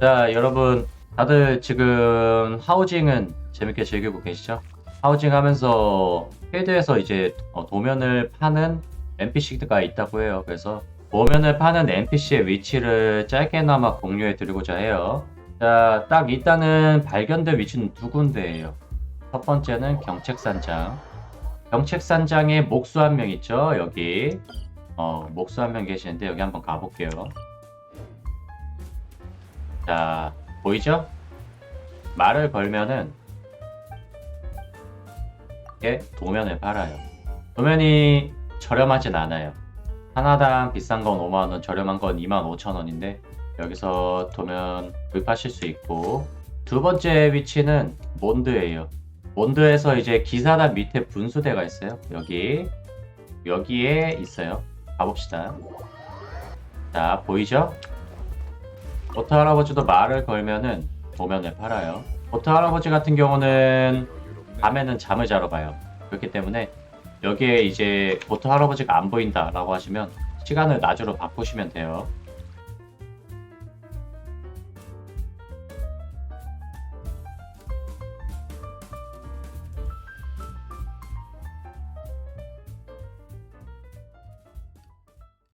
자, 여러분, 다들 지금 하우징은 재밌게 즐기고 계시죠? 하우징 하면서 필드에서 이제 어, 도면을 파는 NPC가 있다고 해요. 그래서 도면을 파는 NPC의 위치를 짧게나마 공유해 드리고자 해요. 자, 딱 일단은 발견된 위치는 두 군데예요. 첫 번째는 경책산장. 경책산장에 목수 한 명 있죠? 여기. 어, 목수 한 명 계시는데 여기 한번 가볼게요. 자, 보이죠? 말을 걸면은 이게 도면을 팔아요. 도면이 저렴하진 않아요. 하나당 비싼 건 5만원, 저렴한 건 2만 5천원인데 여기서 도면 구입하실 수 있고 두 번째 위치는 몬드예요. 몬드에서 이제 기사단 밑에 분수대가 있어요. 여기 여기에 있어요. 가봅시다. 자 보이죠? 보트 할아버지도 말을 걸면은 도면을 팔아요. 보트 할아버지 같은 경우는 밤에는 잠을 자러 가요. 그렇기 때문에 여기에 이제 보트 할아버지가 안 보인다라고 하시면 시간을 낮으로 바꾸시면 돼요.